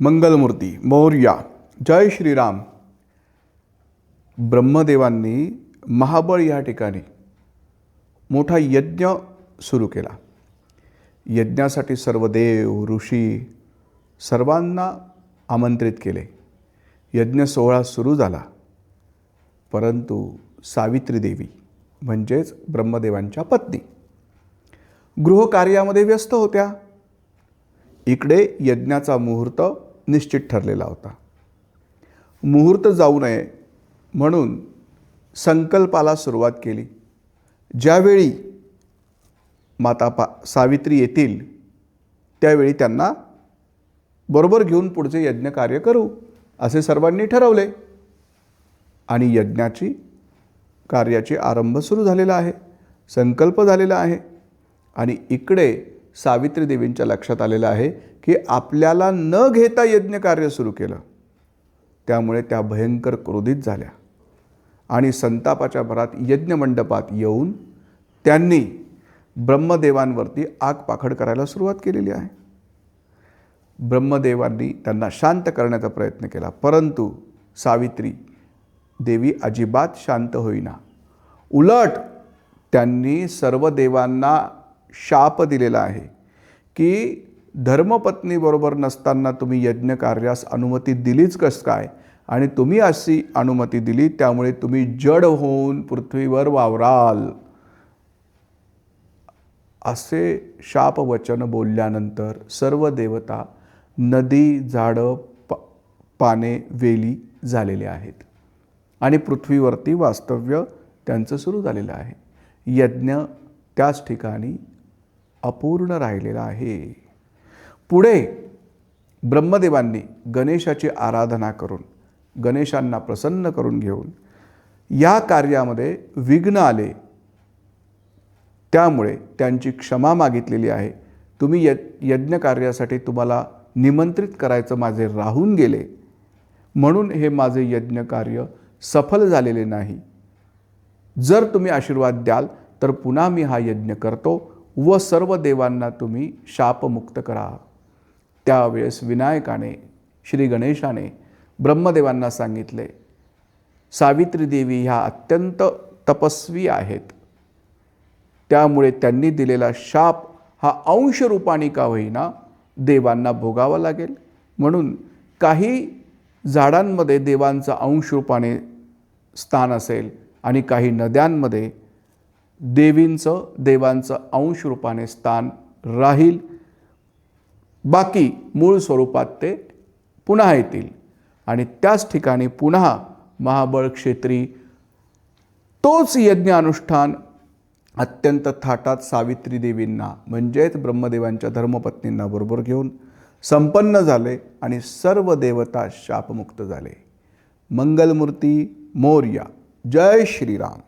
मंगलमूर्ती मौर्या जय श्रीराम. ब्रह्मदेवांनी महाबळ या ठिकाणी मोठा यज्ञ सुरू केला. यज्ञासाठी सर्व देव ऋषी सर्वांना आमंत्रित केले. यज्ञ सोहळा सुरू झाला. परंतु सावित्री देवी म्हणजेच ब्रह्मदेवांच्या पत्नी गृहकार्यामध्ये व्यस्त होत्या. इकडे यज्ञाचा मुहूर्त निश्चित ठरलेला होता. मुहूर्त जाऊ नये म्हणून संकल्पाला सुरुवात केली. ज्यावेळी माता पा सावित्री येतील त्यावेळी त्यांना बरोबर घेऊन पुढचे यज्ञ कार्य करू असे सर्वांनी ठरवले. आणि यज्ञाची कार्याची आरंभ सुरू झालेला आहे संकल्प झालेला आहे. आणि इकडे सावित्री देवींच्या लक्षात आलेलं आहे की आपल्याला न घेता यज्ञ कार्य सुरू केलं. त्यामुळे त्या भयंकर क्रोधित झाल्या. आणि संतापाच्या भरात यज्ञमंडपात येऊन त्यांनी ब्रह्मदेवांवरती आग पाखड करायला सुरुवात केलेली आहे. ब्रह्मदेवांनी त्यांना शांत करण्याचा प्रयत्न केला परंतु सावित्री देवी अजिबात शांत होईना. उलट त्यांनी सर्व देवांना शाप दिलेला आहे की धर्मपत्नीबरोबर नसताना तुम्ही यज्ञ कार्यास अनुमती दिलीच कसं काय? आणि तुम्ही अशी अनुमती दिली त्यामुळे तुम्ही जड होऊन पृथ्वीवर वावराल. असे शापवचन बोलल्यानंतर सर्व देवता नदी झाडं प पाने वेली झालेले आहेत. आणि पृथ्वीवरती वास्तव्य त्यांचं सुरू झालेलं आहे. यज्ञ त्याच ठिकाणी अपूर्ण राहिलेला आहे. पुढे ब्रह्मदेवांनी गणेशाची आराधना करून गणेशांना प्रसन्न करून घेऊन या कार्यामध्ये विघ्न आले. त्यामुळे त्यांची क्षमा मागितलेली आहे. तुम्ही य यज्ञ कार्यासाठी तुम्हाला निमंत्रित करायचं माझे राहून गेले. म्हणून हे माझे यज्ञ कार्य सफल झालेले नाही. जर तुम्ही आशीर्वाद द्याल तर पुन्हा मी हा यज्ञ करतो. व सर्व देवांना तुम्ही शापमुक्त करा. त्यावेळेस विनायकाने श्री गणेशाने ब्रह्मदेवांना सांगितले सावित्री देवी ह्या अत्यंत तपस्वी आहेत. त्यामुळे त्यांनी दिलेला शाप हा अंश रूपाने का होईना देवांना भोगावा लागेल. म्हणून काही झाडांमध्ये देवांचं अंश रूपाने स्थान असेल आणि काही नद्यांमध्ये देवींचं देवांचं अंश रूपाने स्थान राहील. बाकी मूळ स्वरूपात ते पुन्हा येतील. आणि त्याच ठिकाणी पुन्हा महाबळ क्षेत्री तोच यज्ञ अनुष्ठान अत्यंत थाटात सावित्री देवींना म्हणजेच ब्रह्मदेवांच्या धर्मपत्नींना बरोबर घेऊन संपन्न झाले आणि सर्व देवता शापमुक्त झाले. मंगलमूर्ती मोर्या. जय श्रीराम.